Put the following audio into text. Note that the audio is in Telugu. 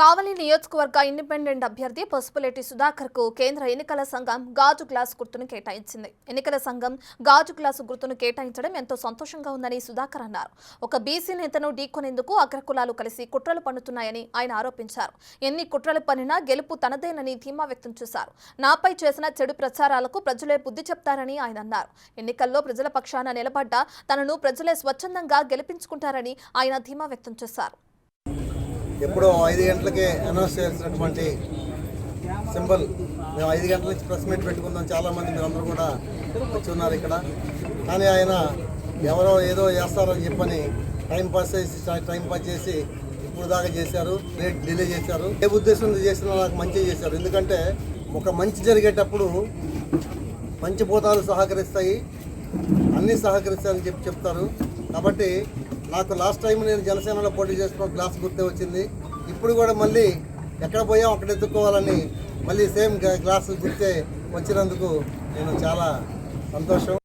కావలి నియోజకవర్గ ఇండిపెండెంట్ అభ్యర్థి పసుపులేటి సుధాకర్కు కేంద్ర ఎన్నికల సంఘం గాజు గ్లాస్ గుర్తును కేటాయించింది. ఎన్నికల సంఘం గాజు గ్లాసు గుర్తును కేటాయించడం ఎంతో సంతోషంగా ఉందని సుధాకర్ అన్నారు. ఒక బీసీ నేతను ఢీకొనేందుకు అగ్రకులాలు కలిసి కుట్రలు పన్నుతున్నాయని ఆయన ఆరోపించారు. ఎన్ని కుట్రలు పన్నినా గెలుపు తనదేనని ధీమా వ్యక్తం చేశారు. నాపై చేసిన చెడు ప్రచారాలకు ప్రజలే బుద్ధి చెప్తారని ఆయన అన్నారు. ఎన్నికల్లో ప్రజల పక్షాన నిలబడ్డ తనను ప్రజలే స్వచ్ఛందంగా గెలిపించుకుంటారని ఆయన ధీమా వ్యక్తం చేశారు. ఎప్పుడో ఐదు గంటలకే అనౌన్స్ చేసినటువంటి సింబల్. మేము ఐదు గంటల నుంచి ప్రెస్ మీట్ పెట్టుకుందాం. చాలామంది మీరందరూ కూడా వచ్చి ఉన్నారు ఇక్కడ. కానీ ఆయన ఎవరో ఏదో చేస్తారని చెప్పని టైం పాస్ చేసి టైం పాస్ చేసి ఇప్పుడు దాకా చేశారు. రేట్ డిలే చేశారు. ఏ ఉద్దేశంతో చేసినా నాకు మంచి చేశారు. ఎందుకంటే ఒక మంచి జరిగేటప్పుడు మంచి భూతాలు సహకరిస్తాయి. అన్నీ సహకరిస్తాయని చెప్పి చెప్తారు. కాబట్టి నాకు లాస్ట్ టైం నేను జనసేనలో పోటీ చేసుకున్న గ్లాస్ గుర్తే వచ్చింది. ఇప్పుడు కూడా మళ్ళీ ఎక్కడ పోయాం అక్కడ ఎత్తుక్కోవాలని మళ్ళీ సేమ్ గ్లాస్ గుర్తే వచ్చినందుకు నేను చాలా సంతోషం.